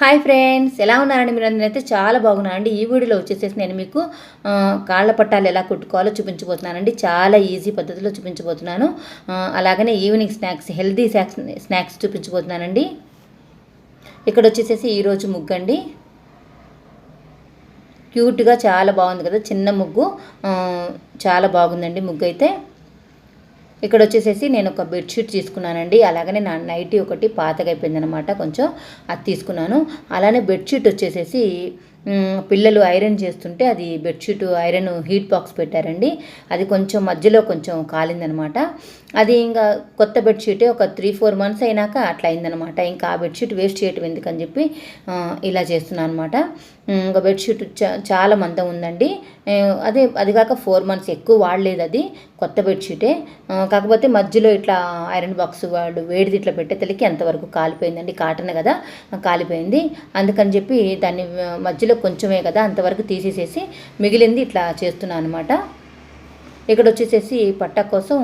Hi friends ఎలా ఉన్నారండి మీరు అందరూ చాలా బాగున్నారండి. ఈ వీడియోలో వచ్చేసేసి నేను మీకు కాళ్ళ పట్టాలు ఎలా కుట్టుకోవాలో చూపించబోతున్నానండి. చాలా ఈజీ పద్ధతిలో చూపించబోతున్నాను. అలాగనే evening snacks healthy snacks snacks చూపించబోతున్నానండి. ఇక్కడ వచ్చేసేసి ఈరోజు ముగ్గండి. క్యూట్గా చాలా బాగుంది కదా చిన్న ముగ్గు. చాలా బాగుందండి ముగ్గు అయితే ఇక్కడ వచ్చేసేసి నేను ఒక బెడ్షీట్ తీసుకున్నానండి. అలాగనే నా నైటీ ఒకటి పాతగా అయిపోయిందనమాట కొంచెం అది తీసుకున్నాను. అలానే బెడ్షీట్ వచ్చేసేసి పిల్లలు ఐరన్ చేస్తుంటే అది బెడ్షీట్ ఐరన్ హీట్ బాక్స్ పెట్టారండి. అది కొంచెం మధ్యలో కొంచెం కాలిందనమాట. అది ఇంకా కొత్త బెడ్షీటే ఒక త్రీ ఫోర్ మంత్స్ అయినాక అట్లా అయిందనమాట. ఇంకా ఆ బెడ్షీట్ వేస్ట్ చేయటం ఎందుకని చెప్పి ఇలా చేస్తున్నాను అనమాట ఇంకా బెడ్షీట్ చాలా మందం ఉందండి. అదే అది కాక ఫోర్ మంత్స్ ఎక్కువ వాడలేదు అది కొత్త బెడ్షీటే. కాకపోతే మధ్యలో ఇట్లా ఐరన్ బాక్స్ వాడు వేడిది ఇట్లా పెట్టేతలకి ఎంతవరకు కాలిపోయిందండి. కాటన్ కదా కాలిపోయింది. అందుకని చెప్పి దాన్ని మధ్యలో ఏదో కొంచెమే కదా అంతవరకు తీసేసేసి మిగిలింది ఇట్లా చేస్తున్నాను అనమాట ఇక్కడ వచ్చేసేసి పట్టా కోసం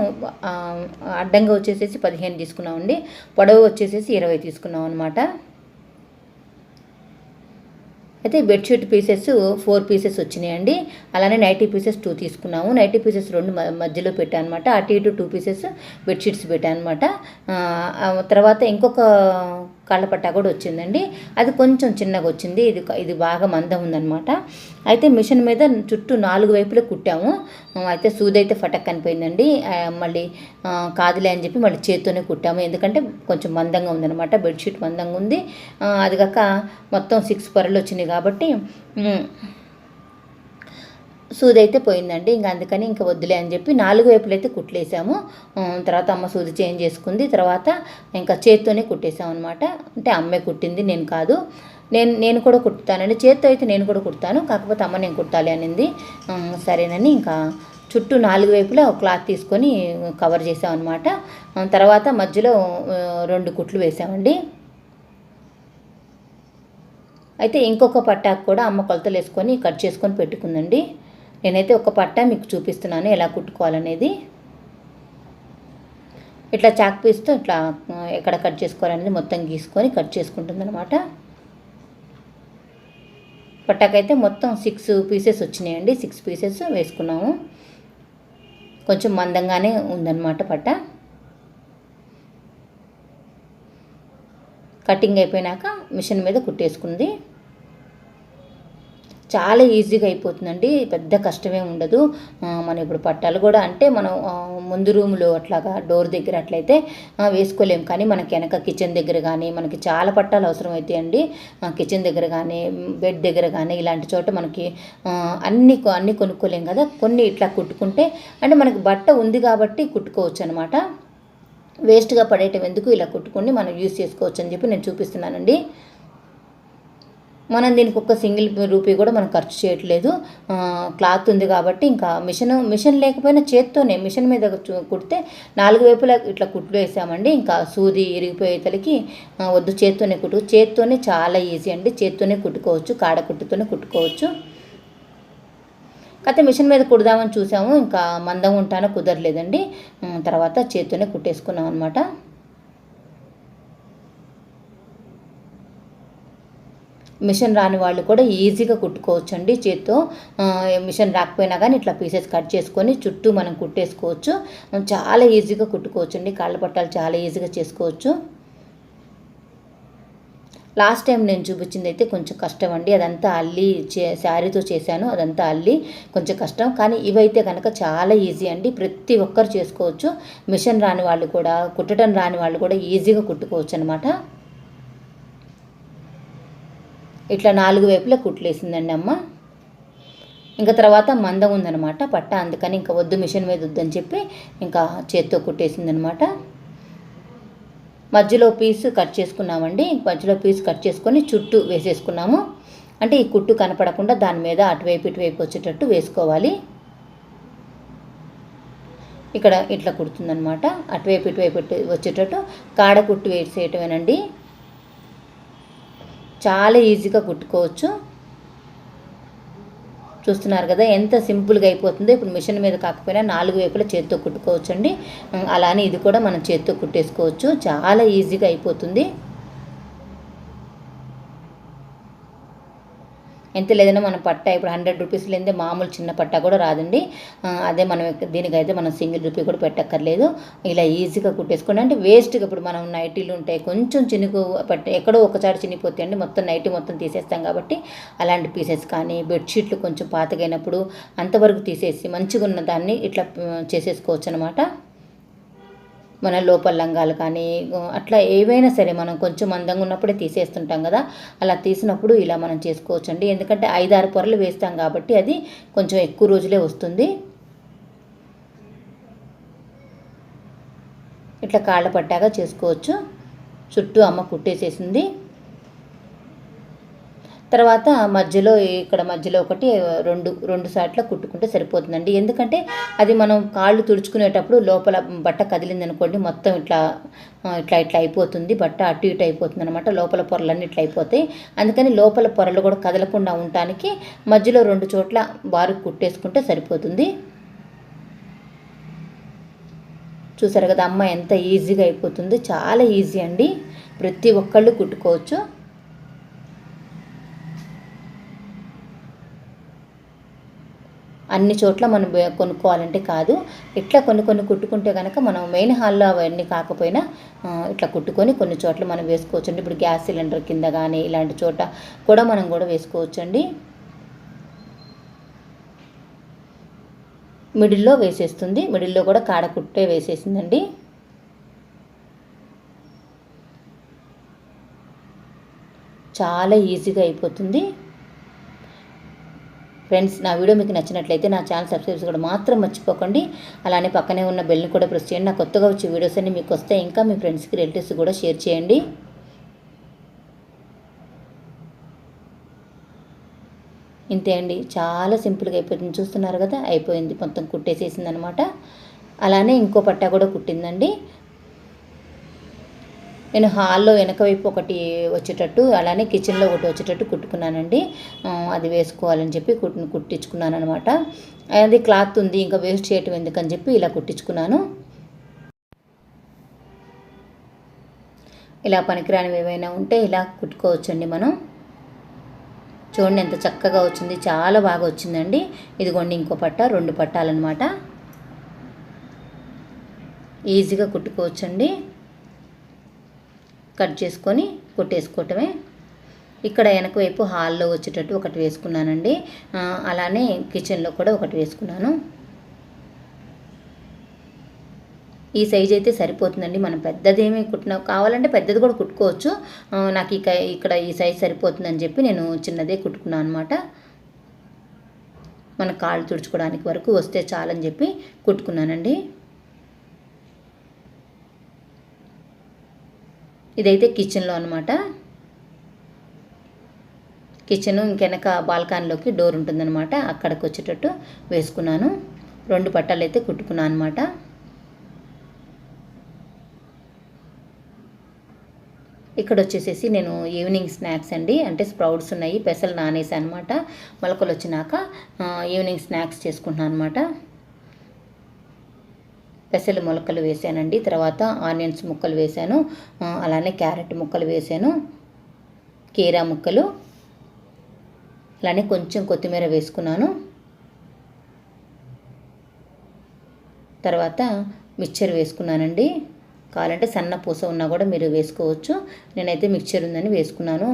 అడ్డంగా వచ్చేసేసి పదిహేను తీసుకున్నామండి పొడవు వచ్చేసేసి ఇరవై తీసుకున్నాం అనమాట అయితే బెడ్షీట్ పీసెస్ ఫోర్ పీసెస్ వచ్చినాయండి అలానే నైటీ పీసెస్ టూ తీసుకున్నాము. నైటీ పీసెస్ రెండు మధ్యలో పెట్టాను అనమాట అటు ఇటు టూ పీసెస్ బెడ్షీట్స్ పెట్టాను అనమాట తర్వాత ఇంకొక కాళ్ళపట్టా కూడా వచ్చిందండి. అది కొంచెం చిన్నగా వచ్చింది. ఇది ఇది బాగా మందం ఉందనమాట అయితే మిషన్ మీద చుట్టూ నాలుగు వైపులా కుట్టాము. అయితే సూది అయితే ఫటక్ అనిపోయిందండి మళ్ళీ కాదులే అని చెప్పి మళ్ళీ చేత్తోనే కుట్టాము. ఎందుకంటే కొంచెం మందంగా ఉందన్నమాట. బెడ్షీట్ మందంగా ఉంది. అది కాక మొత్తం సిక్స్ పొరలు వచ్చినాయి కాబట్టి సూది అయితే పోయిందండి. ఇంకా అందుకని ఇంకా వద్దులే అని చెప్పి నాలుగు వైపులు అయితే కుట్లేసాము తర్వాత అమ్మ సూది చేంజ్ చేసుకుంది. తర్వాత ఇంకా చేత్తోనే కుట్టేసాం అనమాట అంటే అమ్మే కుట్టింది నేను కాదు. నేను నేను కూడా కుట్టుతానండి. చేత్తో అయితే నేను కూడా కుడతాను. కాకపోతే అమ్మ నేను కుట్టాలి అనింది. సరేనని ఇంకా చుట్టూ నాలుగు వైపులా ఒక క్లాత్ తీసుకొని కవర్ చేసాం అనమాట తర్వాత మధ్యలో రెండు కుట్లు వేసామండి. అయితే ఇంకొక పట్టాకు కూడా అమ్మ కొలతలు వేసుకొని కట్ చేసుకొని పెట్టుకుందండి. నేనైతే ఒక పట్టా మీకు చూపిస్తున్నాను ఎలా కుట్టుకోవాలనేది. ఇట్లా చాక్ పీస్తో ఇట్లా ఎక్కడ కట్ చేసుకోవాలనేది మొత్తం గీసుకొని కట్ చేసుకుంటుంది అనమాట పట్టాకైతే మొత్తం సిక్స్ పీసెస్ వచ్చినాయండి. సిక్స్ పీసెస్ వేసుకున్నాము. కొంచెం మందంగానే ఉందన్నమాట పట్ట. కటింగ్ అయిపోయినాక మిషన్ మీద కుట్టేసుకుంది. చాలా ఈజీగా అయిపోతుందండి. పెద్ద కష్టమే ఉండదు. మనం ఇప్పుడు పట్టాలు కూడా అంటే మనం ముందు రూమ్లో అట్లాగా డోర్ దగ్గర అట్లయితే వేసుకోలేము వేసుకోలేం. కానీ మనకి వెనక కిచెన్ దగ్గర కానీ మనకి చాలా పట్టాలు అవసరం అవుతాయండి కిచెన్ దగ్గర కానీ బెడ్ దగ్గర కానీ ఇలాంటి చోట మనకి అన్ని అన్నీ అన్ని కొనుక్కోలేం కదా. కొన్ని ఇట్లా కుట్టుకుంటే అంటే మనకి బట్ట ఉంది కాబట్టి కుట్టుకోవచ్చు అనమాట వేస్ట్గా పడేయటం ఎందుకు ఇలా కుట్టుకొని మనం యూస్ చేసుకోవచ్చు అని చెప్పి నేను చూపిస్తున్నానండి. మనం దీనికి ఒక్క సింగిల్ రూపీ కూడా మనం ఖర్చు చేయట్లేదు. క్లాత్ ఉంది కాబట్టి ఇంకా మిషన్ మిషన్ లేకపోయినా చేత్తోనే మిషన్ మీద కుడితే నాలుగు వైపులా ఇట్లా కుట్లు వేసామండి. ఇంకా సూది ఇరిగిపోయేతలకి వద్దు చేత్తోనే కుట్టు చేత్తోనే చాలా ఈజీ అండి. చేత్తోనే కుట్టుకోవచ్చు కాడ కుట్టుతోనే కుట్టుకోవచ్చు. కాకపోతే మిషన్ మీద కుడదామని చూసాము. ఇంకా మందం ఉంటానో కుదరలేదండి. తర్వాత చేత్తోనే కుట్టేసుకున్నాం అనమాట మిషన్ రాని వాళ్ళు కూడా ఈజీగా కుట్టుకోవచ్చు అండి చేత్తో మిషన్ రాకపోయినా కానీ ఇట్లా పీసెస్ కట్ చేసుకొని చుట్టూ మనం కుట్టేసుకోవచ్చు. చాలా ఈజీగా కుట్టుకోవచ్చు అండి కాళ్ళ పట్టాలు చాలా ఈజీగా చేసుకోవచ్చు. లాస్ట్ టైం నేను చూపించింది అయితే కొంచెం కష్టం అండి అదంతా అల్లి చే శారీతో చేశాను. అదంతా అల్లి కొంచెం కష్టం. కానీ ఇవైతే కనుక చాలా ఈజీ అండి. ప్రతి ఒక్కరు చేసుకోవచ్చు. మిషన్ రాని వాళ్ళు కూడా కుట్టడం రాని వాళ్ళు కూడా ఈజీగా కుట్టుకోవచ్చు అనమాట ఇట్లా నాలుగు వైపులా కుట్లేసిందండి అమ్మ. ఇంకా తర్వాత మందం ఉందనమాట పట్ట. అందుకని ఇంకా వద్దు మిషన్ మీద వద్దని చెప్పి ఇంకా చేత్తో కుట్టేసిందనమాట మధ్యలో పీస్ కట్ చేసుకున్నామండి. మధ్యలో పీస్ కట్ చేసుకొని చుట్టూ వేసేసుకున్నాము. అంటే ఈ కుట్టు కనపడకుండా దాని మీద అటువైపు ఇటువైపు వచ్చేటట్టు వేసుకోవాలి. ఇక్కడ ఇట్లా కుడుతుందనమాట అటువైపు ఇటువైపు వచ్చేటట్టు కాడ కుట్టు వేసేయటమేనండి. చాలా ఈజీగా కుట్టుకోవచ్చు. చూస్తున్నారు కదా ఎంత సింపుల్గా అయిపోతుందో. ఇప్పుడు మిషన్ మీద కాకపోయినా నాలుగు వైపులా చేత్తో కుట్టుకోవచ్చండి. అలానే ఇది కూడా మనం చేత్తో కుట్టేసుకోవచ్చు. చాలా ఈజీగా అయిపోతుంది. ఎంత లేదన్నా మన పట్ట ఇప్పుడు హండ్రెడ్ రూపీస్ లేదే మామూలు చిన్న పట్ట కూడా రాదండి. అదే మనం దీనికైతే మనం సింగిల్ రూపీ కూడా పెట్టక్కర్లేదు. ఇలా ఈజీగా కుట్టేసుకోండి. అంటే వేస్ట్గా ఇప్పుడు మనం నైటీలు ఉంటాయి కొంచెం చినుకు పట్ట ఎక్కడో ఒకసారి చినిగిపోతాయి అండి. మొత్తం నైటీ మొత్తం తీసేస్తాం కాబట్టి అలాంటి పీసెస్ కానీ బెడ్షీట్లు కొంచెం పాతగైనప్పుడు అంతవరకు తీసేసి మంచిగా ఉన్న దాన్ని ఇట్లా చేసేసుకోవచ్చు అనమాట మన లోపల లంగాలు కానీ అట్లా ఏవైనా సరే మనం కొంచెం మందంగా ఉన్నప్పుడే తీసేస్తుంటాం కదా. అలా తీసినప్పుడు ఇలా మనం చేసుకోవచ్చండి. ఎందుకంటే ఐదారు పొరలు వేస్తాం కాబట్టి అది కొంచెం ఎక్కువ రోజులే వస్తుంది. ఇట్లా కాళ్ళ పట్టాగా చేసుకోవచ్చు. చుట్టూ అమ్మ కుట్టేసేసింది. తర్వాత మధ్యలో ఇక్కడ మధ్యలో ఒకటి రెండు రెండు సార్లు కుట్టుకుంటే సరిపోతుందండి. ఎందుకంటే అది మనం కాళ్ళు తుడుచుకునేటప్పుడు లోపల బట్ట కదిలింది అనుకోండి మొత్తం ఇట్లా ఇట్లా ఇట్లా అయిపోతుంది. బట్ట అటు ఇటు అయిపోతుంది అనమాట లోపల పొరలన్నీ ఇట్లా అయిపోతాయి. అందుకని లోపల పొరలు కూడా కదలకుండా ఉండటానికి మధ్యలో రెండు చోట్ల బారు కుట్టేసుకుంటే సరిపోతుంది. చూసారు కదా అమ్మ ఎంత ఈజీగా అయిపోతుంది. చాలా ఈజీ అండి. ప్రతి ఒక్కళ్ళు కుట్టుకోవచ్చు. అన్ని చోట్ల మనం కొనుక్కోవాలంటే కాదు. ఇట్లా కొన్ని కొన్ని కుట్టుకుంటే కనుక మనం మెయిన్ హాల్లో అవన్నీ కాకపోయినా ఇట్లా కుట్టుకొని కొన్ని చోట్ల మనం వేసుకోవచ్చండి. ఇప్పుడు గ్యాస్ సిలిండర్ కింద కానీ ఇలాంటి చోట కూడా మనం కూడా వేసుకోవచ్చండి. మిడిల్లో వేసేస్తుంది. మిడిల్లో కూడా కాడ కుట్టే వేసేసిందండి. చాలా ఈజీగా అయిపోతుంది. ఫ్రెండ్స్ నా వీడియో మీకు నచ్చినట్లయితే నా ఛానల్ సబ్స్క్రైబ్ కూడా మాత్రం మర్చిపోకండి. అలానే పక్కనే ఉన్న బెల్ని కూడా ప్రెస్ చేయండి. నా కొత్తగా వచ్చే వీడియోస్ అన్ని మీకు వస్తే ఇంకా మీ ఫ్రెండ్స్కి రిలేటివ్స్ కూడా షేర్ చేయండి. ఇంతే అండి. చాలా సింపుల్గా అయిపోతుంది. చూస్తున్నారు కదా? అయిపోయింది. మొత్తం కుట్టేసేసింది అనమాట అలానే ఇంకో పట్టా కూడా కుట్టిందండి. నేను హాల్లో వెనక వైపు ఒకటి వచ్చేటట్టు అలానే కిచెన్లో ఒకటి వచ్చేటట్టు కుట్టుకున్నానండి. అది వేసుకోవాలని చెప్పి కుట్టు కుట్టించుకున్నాను అనమాట అది క్లాత్ ఉంది ఇంకా వేస్ట్ చేయటం ఎందుకని చెప్పి ఇలా కుట్టించుకున్నాను. ఇలా పనికిరానివి ఏవైనా ఉంటే ఇలా కుట్టుకోవచ్చండి మనం. చూడండి ఎంత చక్కగా వచ్చింది చాలా బాగా వచ్చిందండి. ఇదిగోండి ఇంకో పట్ట రెండు పట్టాలన్నమాట. ఈజీగా కుట్టుకోవచ్చండి. కట్ చేసుకొని కుట్టేసుకోవటమే. ఇక్కడ వెనక వైపు హాల్లో వచ్చేటట్టు ఒకటి వేసుకున్నానండి. అలానే కిచెన్లో కూడా ఒకటి వేసుకున్నాను. ఈ సైజ్ అయితే సరిపోతుందండి. మనం పెద్దదేమీ కుట్టిన కావాలంటే పెద్దది కూడా కుట్టుకోవచ్చు. నాకు ఇక ఇక్కడ ఈ సైజ్ సరిపోతుందని చెప్పి నేను చిన్నదే కుట్టుకున్నాను అనమాట మన కాళ్ళు తుడుచుకోవడానికి వరకు వస్తే చాలని చెప్పి కుట్టుకున్నానండి. ఇదైతే కిచెన్లో అనమాట కిచెన్ ఇంకెనక బాల్కాన్లోకి డోర్ ఉంటుందన్నమాట. అక్కడికి వచ్చేటట్టు వేసుకున్నాను. రెండు పట్టాలు అయితే కుట్టుకున్నాను అనమాట ఇక్కడ వచ్చేసేసి నేను ఈవినింగ్ స్నాక్స్ అండి. అంటే స్ప్రౌట్స్ ఉన్నాయి పెసలు నానేసి అనమాట మొలకలు వచ్చినాక ఈవినింగ్ స్నాక్స్ చేసుకుంటున్నాను అనమాట పెసలు మొలకలు వేసానండి తర్వాత ఆనియన్స్ ముక్కలు వేసాను అలానే క్యారెట్ ముక్కలు వేసాను కీరా ముక్కలు. అలానే కొంచెం కొత్తిమీర వేసుకున్నాను. తర్వాత మిక్చర్ వేసుకున్నానండి. కావాలంటే సన్న పూస ఉన్నా కూడా మీరు వేసుకోవచ్చు. నేనైతే మిక్చర్ ఉందని వేసుకున్నాను.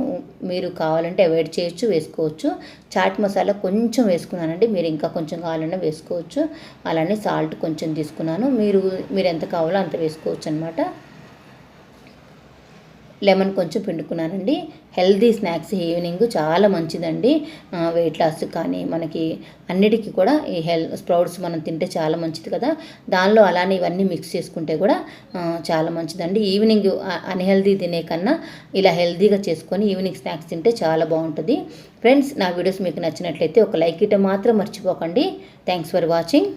మీరు కావాలంటే అవాయిడ్ చేయొచ్చు వేసుకోవచ్చు. చాట్ మసాలా కొంచెం వేసుకున్నానండి. మీరు ఇంకా కొంచెం కావాలన్నా వేసుకోవచ్చు. అలానే సాల్ట్ కొంచెం తీసుకున్నాను. మీరు మీరు ఎంత కావాలో అంత వేసుకోవచ్చు అనమాట లెమన్ కొంచెం పిండుకున్నానండి. హెల్దీ స్నాక్స్ ఈవినింగ్ చాలా మంచిదండి. వెయిట్ లాస్ కానీ మనకి అన్నిటికీ కూడా ఈ హెల్ స్ప్రౌట్స్ మనం తింటే చాలా మంచిది కదా. దానిలో అలానే ఇవన్నీ మిక్స్ చేసుకుంటే కూడా చాలా మంచిదండి. ఈవినింగ్ అన్హెల్దీ తినే కన్నా ఇలా హెల్దీగా చేసుకొని ఈవినింగ్ స్నాక్స్ తింటే చాలా బాగుంటుంది. ఫ్రెండ్స్ నా వీడియోస్ మీకు నచ్చినట్లయితే ఒక లైక్ ఇవ్వడం మాత్రం మర్చిపోకండి. Thanks for watching.